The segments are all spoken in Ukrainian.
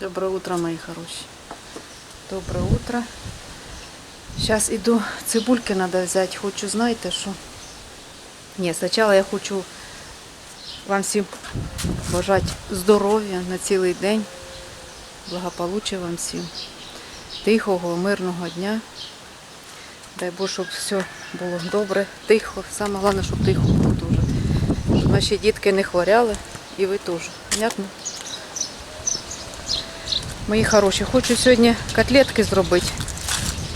Доброе утро, мои хорошие. Доброе утро. Сейчас иду, цибульки надо взять. Хочу, знаєте, що? Ні, спочатку я хочу вам всім бажати здоров'я на цілий день. Благополуччя вам всім. Тихого, мирного дня. Дай Бог, щоб все було добре, тихо. Саме головне, щоб тихо було дуже. Щоб наші дітки не хворяли і ви теж. Понятно? Мої хороші, хочу сьогодні котлетки зробити.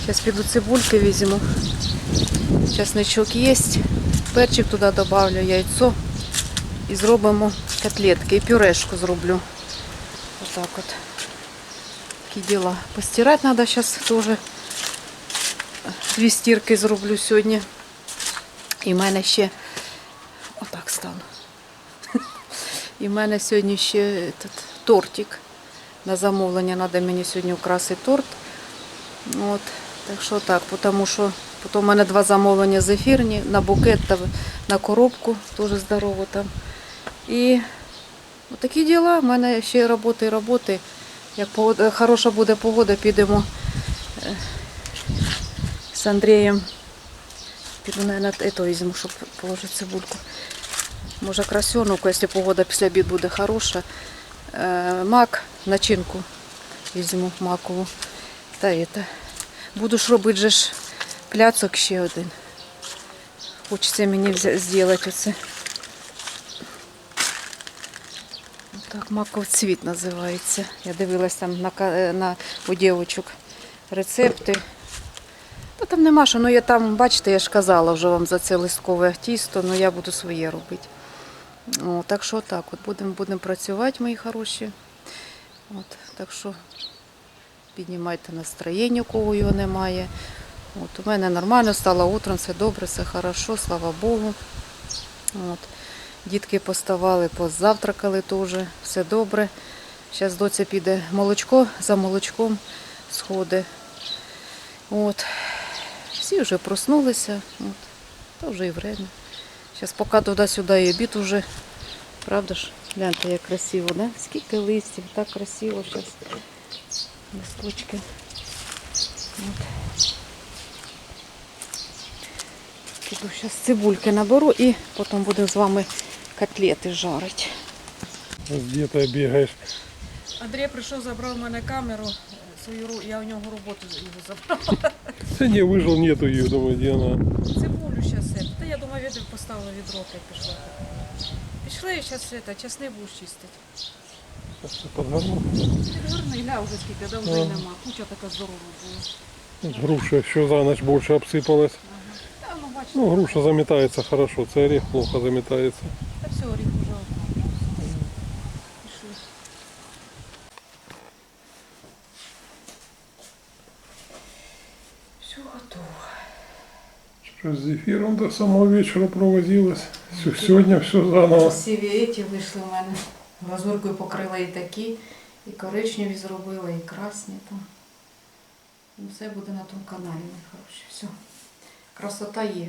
Зараз піду цибульки візьму. Часничок є. Перчик туди добавлю, яйцо. І зробимо котлетки. І пюрешку зроблю. Отак от. Такі діла. Постирати треба зараз теж. Дві стірки зроблю сьогодні. І в мене ще отак стану. І в мене сьогодні ще этот, тортик. На замовлення треба мені сьогодні украсити торт. От. Так що так, тому що потім у мене два замовлення зефірні на букет та на коробку, теж здорово там. І такі діла. У мене ще роботи і роботи. Як погода, хороша буде погода, підемо е, з Андрієм. Піду, мабуть, це візьму, щоб положити цибульку. Може красьоновку, якщо погода після обід буде хороша. Е, Мак, начинку візьму макову. Та это. Буду ж робити же ж пляцок ще один. Хочеться мені зробити оце. Так, маков цвіт називається. Я дивилась там на, е, на у дівчинок рецепти. Та там нема що, ну я там, бачите, я ж казала вже вам за це листкове тісто, ну я буду своє робити. О, так що так, от будемо будем працювати, мої хороші. От, так що піднімайте настроєння, у кого його немає. От, у мене нормально стало утром, все добре, все хорошо, слава Богу. От. Дітки поставали, позавтракали теж, все добре. Зараз доця піде молочко, за молочком сходи. От. Всі вже проснулися. От. Та вже і время. Зараз поки туди-сюди і обід уже. Правда ж? Гляньте, як красиво, да? Скільки листів, так красиво зараз. Листочки. От. Піду зараз цибульки наберу і потім буду з вами котлети жарити. Где ты бегаешь? Андрій прийшов, забрав у мене камеру, свою, я у нього роботу його забрала. Да не, выжил, нету ее, думаю, где она. Цибулю я думаю, відро поставила відро, та й пішла. Пішли, зараз часни будеш чистити. Подгорну. Гарно, ля вже скільки давно й нема. Куча така здорова була. Груша що за ночь обсипалась. Ага. Та ну бачите, Ну, груша замітається хорошо, це оріх плохо замітається. та все, оріх уже одна. Пішли. Все готово. Что с зефиром до самого вечера провозилась. Все, сегодня все заново. Красиві еті вийшли в мене. Глазуркою покрила і такі, і коричневі зробила, і красні там. Все буде на тому каналі, мої хороші. Все. Красота є.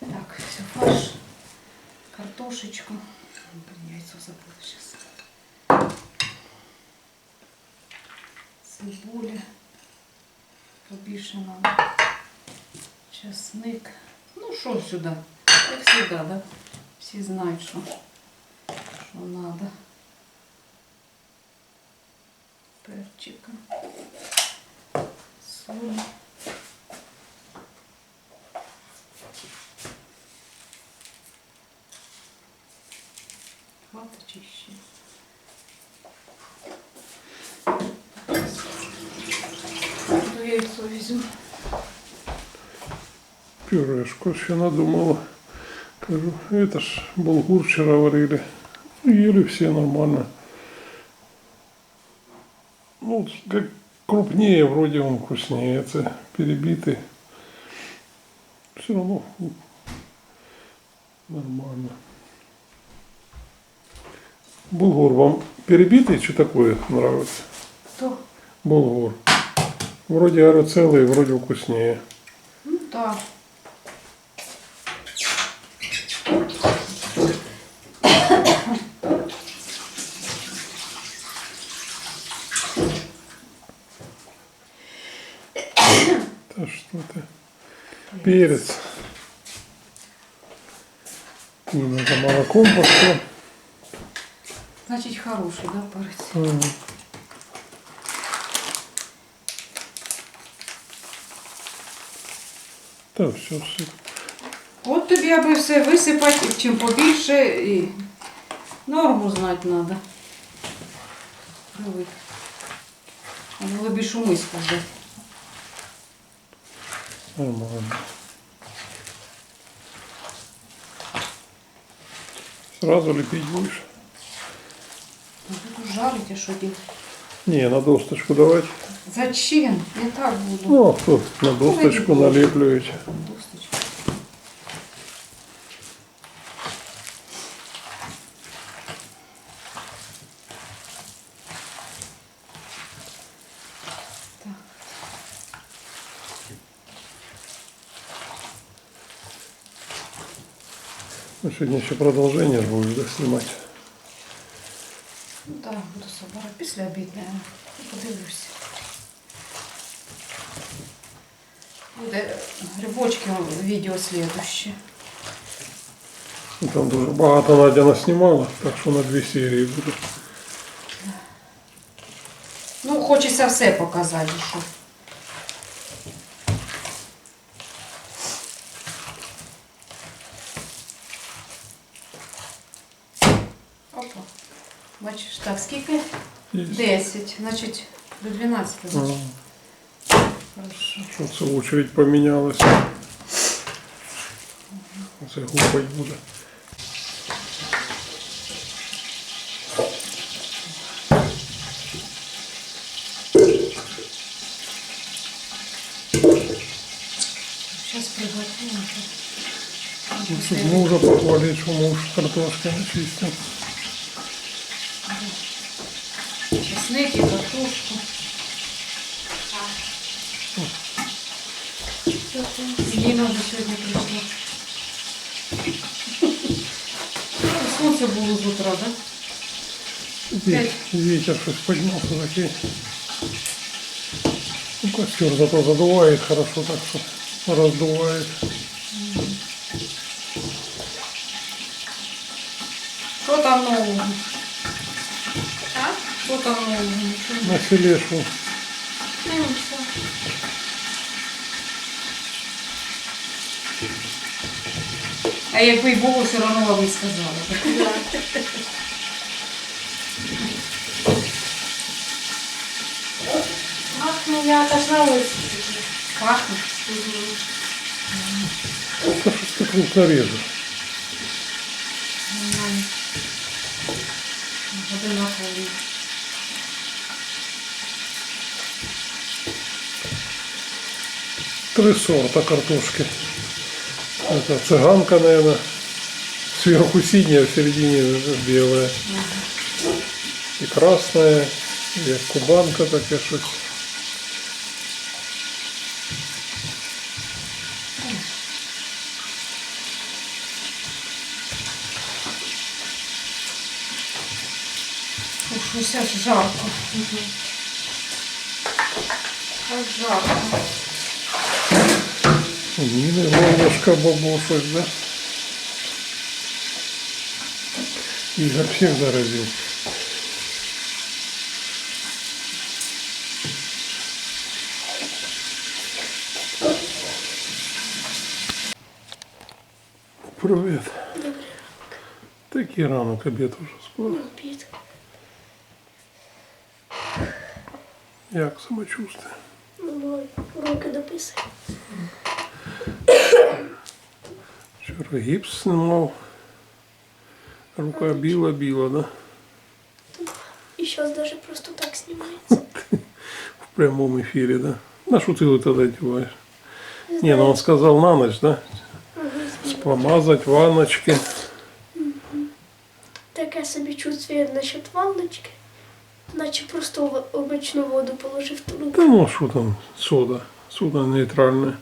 Так, все, фарш, картошечку. Яйцо забула зараз. Цибуля. Побільше надо. Часник. Ну, що сюди? Як завжди, да? Всі знають, що, що надо. Перчика. Соль. Хватить чи яйцо візьму Пюрешку еще надумала. Кажу, это ж булгур вчера варили. Ну, Ели все нормально. Ну, как крупнее, вроде он вкуснее. Это перебитый. Все равно м, нормально. Булгур вам перебитый, что такое нравится? То, Булгур. Вроде говорю, целый, вроде вкуснее. ну так. Перец. За молоком пошла. Значить, хороший, да, перець? М. Та все, все. От тобі аби все висипати, чим побільше і норму знати треба. Привик. А було більшу миску взяти. Нормально. Сразу лепить будешь? Буду жарить, а что делать? Не, на досточку давайте. Зачем? Я так буду. Ну, а кто на досточку налеплюють. сегодня еще продолжение ж будешь да, снимать. Ну так, буду собирати після обід, наверное. Подивлюся. Буде грибочки відео слідуще. Ну, Там дуже багато Надя наснімала, так що на дві серії буде. Ну, хочеться все показати, що. Так, скільки? 10. Значить, до 12. а, Значить. Хорошо. що це очередь помінялася. Це гупать буде. Зараз приготуємо. Ну, Щоб мужа похвалити, що муж картошки начистив. Чесник і картошку. Ліна вже сьогодні прийшла. Сонце було з утра, так? Ві- Ветер щось піднявся такий. Ну, костер зато задувает хорошо, так что раздувает. Що там нового? А? Що там нового? Нічого. На селешу Ну, все. А якби й було, все одно ви сказали. Ах, ну я отожралась. Пахне. это что ты крупно режешь. Нормально. Одинаково. Три сорта картошки. Это цыганка, наверное. Сверху синяя, в середине белая. И красная, и кубанка щось. Ух, ось аж жарко. Аж жарко. Горлышко бабушек, да? Игорь всех заразил. Привет. Такий ранок обід уже скоро. Ну. Як самочувствие? Ну, руки дописує. гіпс знімав. Рука біла-біла, да? І зараз даже просто так знімається. В прямом эфире, да? На что ты вот это одеваешь? Не, ну он сказал на ночь, да? Помазать ванночки. Таке собі чувствує насчет ванночки. Наче просто в обичну воду положив ту руку. Да ну а что там, сода. Сода нейтральная.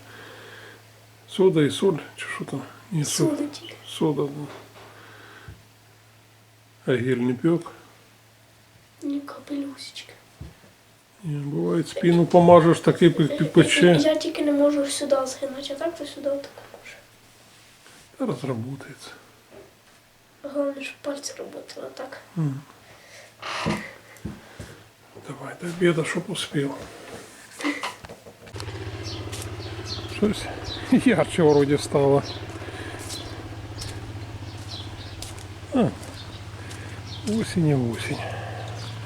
Сода и соль, чи что там? Не соль. Сода. Сода, да. А гель не пек? Ні капелюсечки. Ні, Буває, спину помажеш, такий пе- пече. Я тільки не можу сюди згинати, а так то сюди так можу. Та розработається. Головне, щоб пальці роботили так. Давай до обеда, чтоб успел. Щось ярче вроде стало. А, осінь і осінь.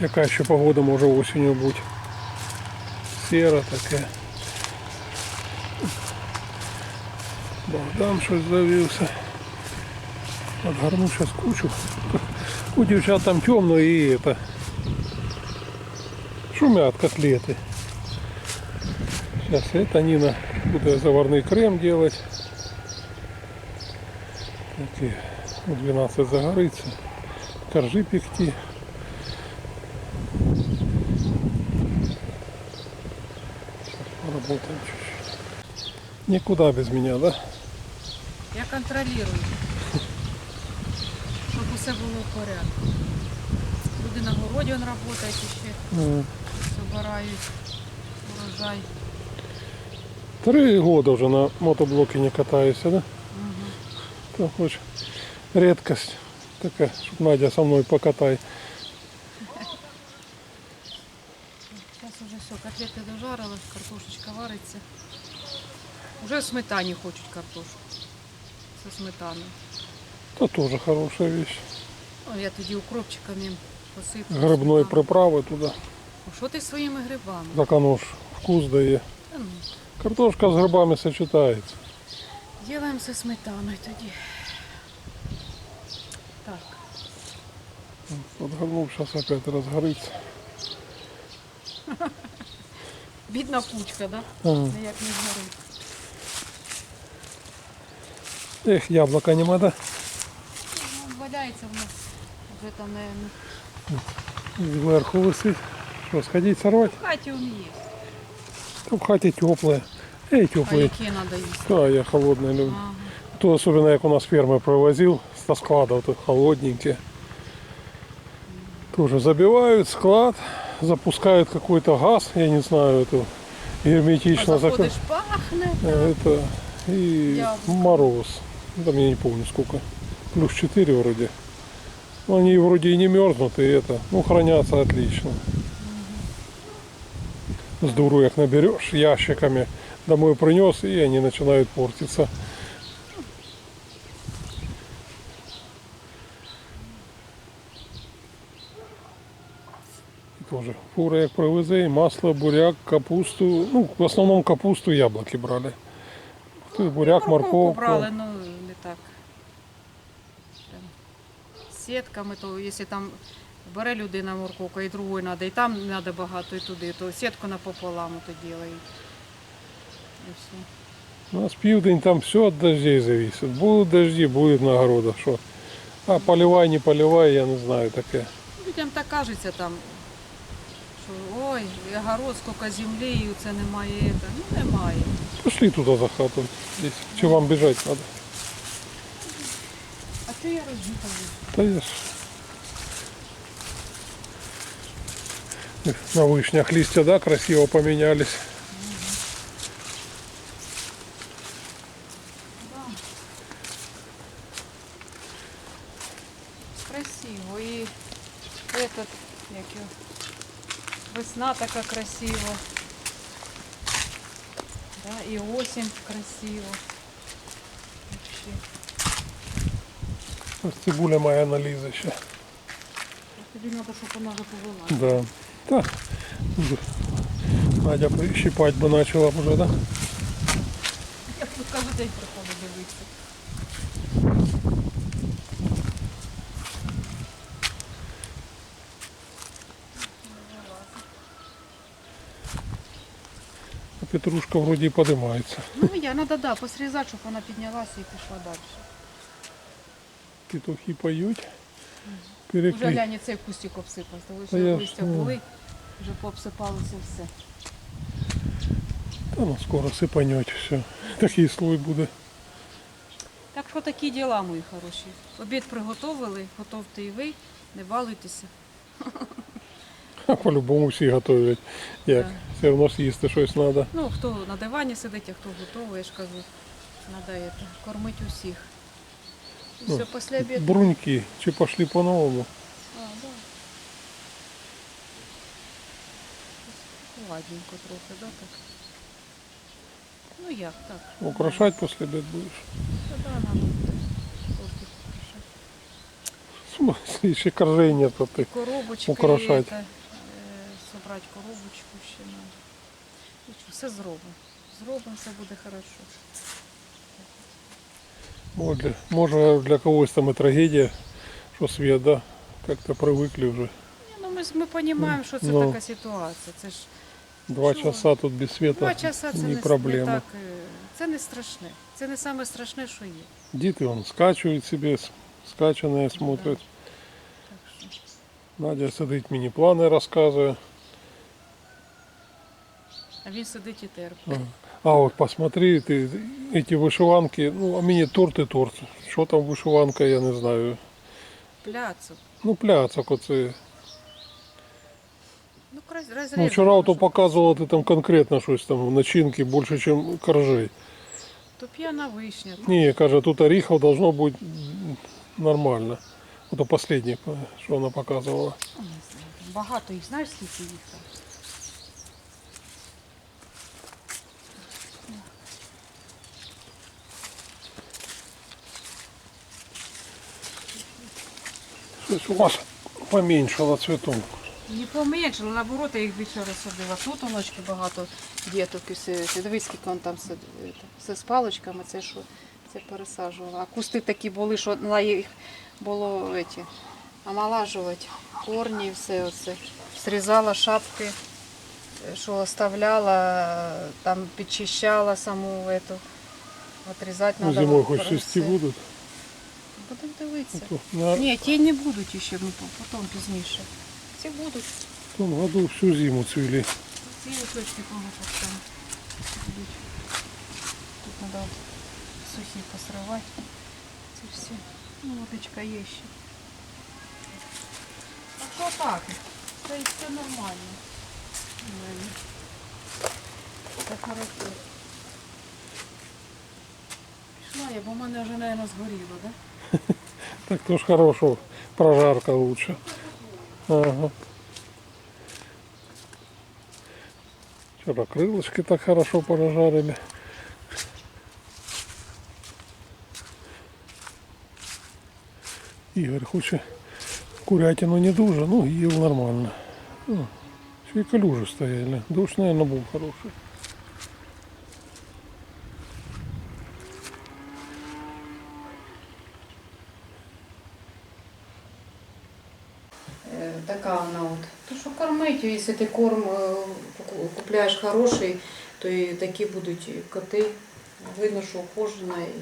Яка ще погода може осінню бути? Сіра таке. Богдан щось завівся. Отгарну зараз кучу. У дівчат там темно і это. Шумят котлеты. Сейчас это Нина будет заварный крем делать. Такие, ну, 12 загорится. Коржи пекти. Сейчас поработаем чуть-чуть. Никуда без меня, да? Я контролюю, щоб усе було в порядку. Люди на городі он працюють ще, збирають урожай. Три года уже на мотоблоке не катаюсь, да? То хоть редкость такая, чтоб Надя со мной покатай. Зараз уже все, котлети дожарили, картошечка вариться. Уже в сметані хочуть картошку. Со сметаною. Это тоже хорошая вещь. О, я тоді укропчиками їм посиплю. Грибной приправы туда. О, Що ти своїми грибами? Так оно ж вкус дає. Та ну, Картошка с грибами сочетается. Ділаємо все сметаною тоді. Подгорнул, сейчас опять разгорится. Бідна кучка, да? Ага. Ніяк не згорить. Эх, яблоко нема, да? Ну, валяється воно. Вже там, наверное, Зверху висить. Что, сходить сорвать? в хаті він є. Там в хаті теплые. Эй, А теплые. які треба їсти? Да, я холодные люблю. Ага. То особенно, як у нас фермер привозил со складов, то холодненькие. Тоже забивают склад, запускают какой-то газ, я не знаю, это герметично А пахне. Это и Яблоко. мороз. Ну, Там я не помню сколько. Плюс 4 вроде. Ну, Они вроде и не мерзнут, и это. Ну, хранятся отлично. С дуру их наберешь ящиками. Домой принес, и они начинают портиться. Тоже фура як привезе, і масло, буряк, капусту. Ну, в основному капусту яблоки брали. Тут буряк, Морковку брали, ну не так. Прям Сітками, то якщо там бере людина морковку і другої треба, і там треба багато, і туди, то сітку напополам то ділають. І все. У нас південь там все от дождей зависит. Будут дожди, будет на огородах. Что? А поливай, не поливай, я не знаю таке. Людям так кажеться там, що ой, і огород, скільки землі, і це немає. Це. Ну немає. Пошли туда за хату. Здесь. Че вам бежать надо? А що я роз'їхала? Да я ж... На вишнях листья, да, красиво поменялись. Красиво. І этот, як його, весна така красива. Да, і осінь красиво. Вообще. Ось Цибуля моя налізе ще. Тобі треба, щоб вона вже повела. Да. Так. Надя прищипать би почала б уже, да? Я тут кожен день приходжу дивитися. Петрушка вроде и поднимается. Ну я треба, да, посрізати, щоб вона піднялася і пішла далі. Петухи поють. Уже Перекли... глянь, цей кустик обсипався. Та Лише я листя були, вже пообсипалося все. Та ну скоро сипануть все. Такий слой буде. Так що такі діла, мої хороші. Обід приготовили, готовте і ви, не балуйтеся. По-любому всі готують. Як? Да. Все одно ж їсти щось треба. Ну, хто на дивані сидить, а хто готовий, я ж кажу, треба это, кормити усіх. І Ну, все, після обіду. Бруньки, чи пішли по-новому? А, да. Ладненько трохи, да, так? Ну як, так. Украшати після обід будеш? Та да, надо буде тортик украшати. В смысле, ще коржей нет, а ти. Коробочки, Украшать. это, е, коробочку ще надо. Нічого, все зробимо. Зробимо, все буде хорошо. Може, для- може для когось там і трагедія, що світ, да? Как-то привикли вже. Ну ми, ми розуміємо, що це Ну. така ситуація. Це ж Два Що? часа тут без світа два часа це не проблема. не так. е, Це не страшне. Це не саме страшне, що є. Діти вон скачують собі, скачане смотрять. Так що. Надя сидить, міні-плани розказує. А він сидить і терпить. А от посмотри, ти, эти вишиванки, ну, а мені торт і торт. Що там вишиванка, я не знаю. Пляцу. Ну, пляцок оце. Ну, розрізано. Ну, вчора ото щоб- показувала ти там конкретно щось там, начинки більше, ніж коржей. То п'яна вишня. Ні, каже, тут оріхів должно бути нормально. Ото останнє, що вона показувала. Ну, Багато їх, знаєш, скільки їх там? Щось у вас поменшало цвіту. Не поменшало, наоборот, я їх більше розсадила. Тут оночки багато діток і все. Дивись, скільки он там все, все з паличками, це що це пересаджувала. А кусти такі були, що на їх було эти, омолажувати. Корні, все оце. Срізала шапки, що оставляла, там підчищала саму эту. Отрізати Ну, треба. зимою хоч свісти будуть. Будемо дивитися. Ні, ті не будуть ще, ну, потім пізніше. Ці будуть. в тому году всю зиму цвіли. Ці листочки кого там будуть. Тут треба сухі посривати. Це всі. Ну, водичка є ще. А що так? Це все нормально. Нормально. Це хорошо. Пішла я, бо в мене вже, мабуть, згоріло, так? Да? Так то ж хорошо, прожарка лучше. Ага. Вчера крылышки так хорошо прожарили. Игорь хоче курятину не дуже, ну їв нормально. Ну, ще й калюжи стояли. Душ, наверное, був хороший. Е, Така вона от. То що кормить, якщо ти корм е, купляєш хороший, то і такі будуть коти. Видно, що ухожена і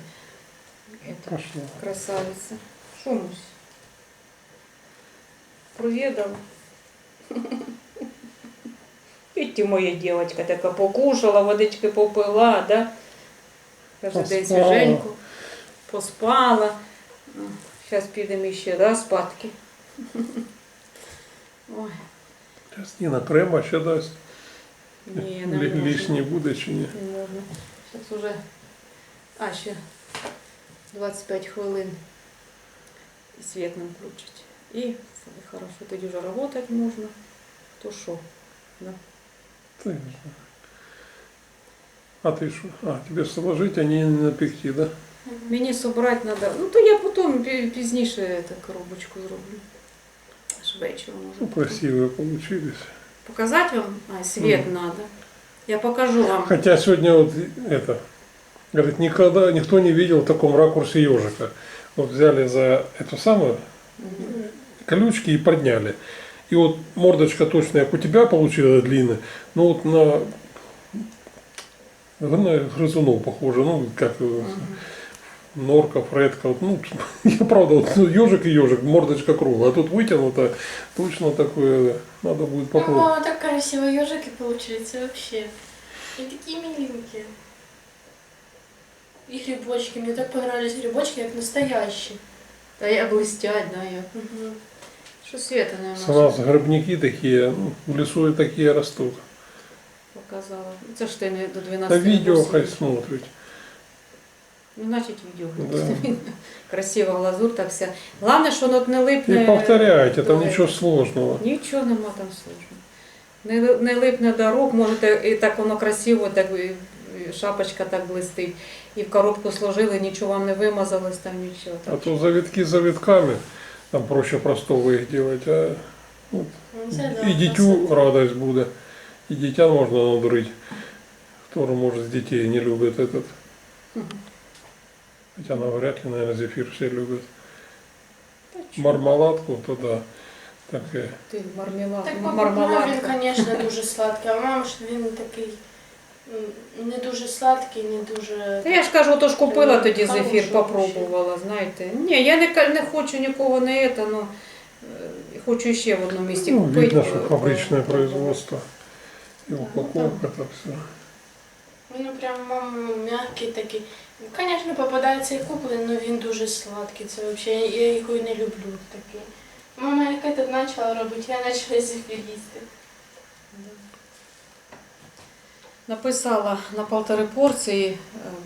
это, красавиця. Що Мусь? Провідала. Моя дівчинка така покушала, водички попила, да? Кожен день свіженьку, поспала. Зараз підемо ще да, спадки. Ой, Сейчас Ніна крема ще дасть. ні, не Лі- можу. Лишній буде чи ні? Не можна. Зараз уже. А, ще 25 хвилин. І світ нам включить. І все хорошо, тоді вже працювати можна. То що? Да. Ты же. А ты что? А, тебе сложить, а не напекти, да? Мені собрати треба. Ну то я потім пі- пізніше эту коробочку зроблю. Аж вечором може. Ну, красивые получились. Показати вам? А, світ треба. Я покажу вам. Хотя сегодня вот это, говорит, никогда никто не видел в таком ракурсе ежика. Вот взяли за эту самую колючки и подняли. И вот мордочка точно, как у тебя получилась длинная, но вот на, на грызунов похоже, ну, как э, норка, фредка. Вот, ну, я правда, вот, ну, ежик и ежик, мордочка круглая, а тут вытянуто, точно такое, надо будет попробовать. О, так красиво ежики получаются вообще. И такие миленькие. И грибочки. Мне так понравились грибочки, как настоящие. Та я блистять, да, я. Угу. Що света не У нас грибники такие, ну, в лесу и такие растут. показала. Ж ти не до 12 На видео хай смотрят. Ну, значить, відео. Да. Красива глазур, так вся. Головне, що воно не липне. И повторяйте, там Давай. ничего сложного. Нічого нема там сложного. Не, не липне до рук, можете і так воно красиво, так і- і шапочка так блистить. І в коробку сложили, нічого вам не вимазалось, там нічого. А Так. то завитки завитками, там проще простого их делать. А Ну, це да, и дитю радость будет. И дитя можно надурить, кто может с детей не любит этот. Мгм. Хотя навряд ли, наверное, зефир все любят. Мармеладку, то да. Так, э, Ти мармелад, Так м- папа він, звісно, дуже сладкий, а мама ж він такий м, не дуже сладкий, не дуже. Та я ж кажу, то ж купила тоді Хороший зефір, попробувала, знаєте. Ні, я не, ка- не хочу нікого не це, ну е, хочу ще в одному місці ну, купити. видно, что бо- фабричное производство. И ну упаковка, так все. Він прям мама м'який такий. Ну, Звісно, попадається і куплений, але він дуже сладкий. Це взагалі я його не люблю такий. Мама яка тут почала робити, я почала їсти. Написала на полтори порції, е,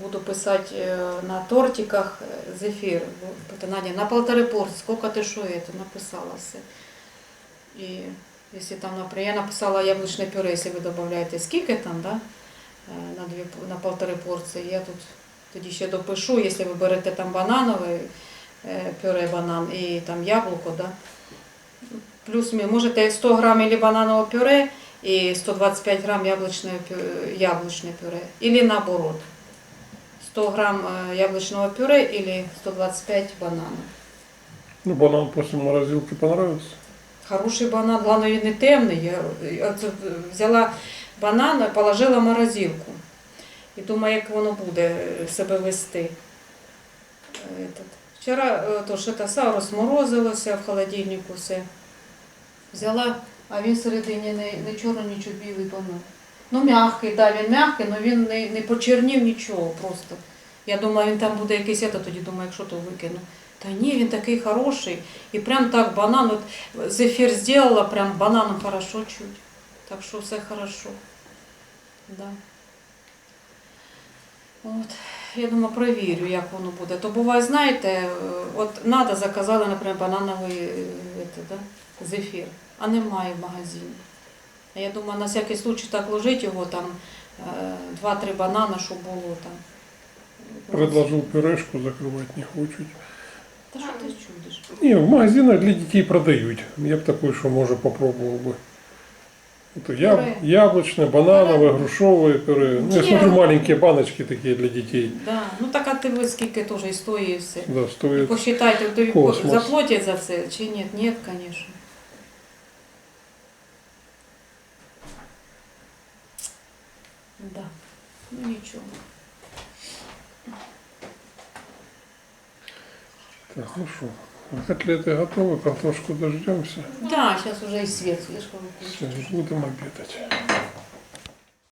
буду писати е, на тортиках е, зефір. Надя, на полтори порції, скільки ти що це? Написала все. І якщо там, наприклад, я написала яблучне пюре, якщо ви додаєте скільки там, да? Е, на, дві, на полтори порції, я тут тоді ще допишу, якщо ви берете там бананове е, пюре банан і там яблуко, да? плюс можете 100 грам или бананового пюре, и 125 грамм яблочное, пю- яблочное пюре. Или наоборот. 100 грамм э, яблочного пюре или 125 бананов. Ну, банан после морозилки понравился? Хороший банан, главное, не темний. Я, взяла банан, положила в морозилку. І думаю, як воно буде себе вести. Вчора е, то що та са розморозилося в холодильнику все. Взяла, а він всередині не, не чорний, нічого білий банан. Ну, м'який, да, він м'який, але він не, не почернів нічого просто. Я думала, він там буде якийсь, я тоді думаю, якщо то викину. Та ні, він такий хороший. І прям так банан, от зефір зробила, прям бананом хорошо чуть. Так що все хорошо. Да. От. Я думаю, провірю, як воно буде. То буває, знаєте, е, от надо заказали, наприклад, банановий е, это, да, зефір, а немає в магазині. А я думаю, на всякий случай так ложить його там е, два-три банана, щоб було там. Предложил пюрешку, закрывать не хочуть. Та що ти чудиш? Не, в магазинах для детей продают. Я б такой, что може попробовал бы. Это яб... Пюре. яблочное, банановое, грушевое пюре. Ну, я Не. смотрю, маленькие баночки такие для детей. Да. Ну так а ти ви скільки теж і стоїть і все. Да, стоит. Посчитайте, тобі Космос. заплатять за це чи ні? Ні, звісно. Да. Ну нічого. Так, ну что, Котлеты готовы, картошку дождемся. Да, сейчас уже и свет слишком. Все, будем обедать.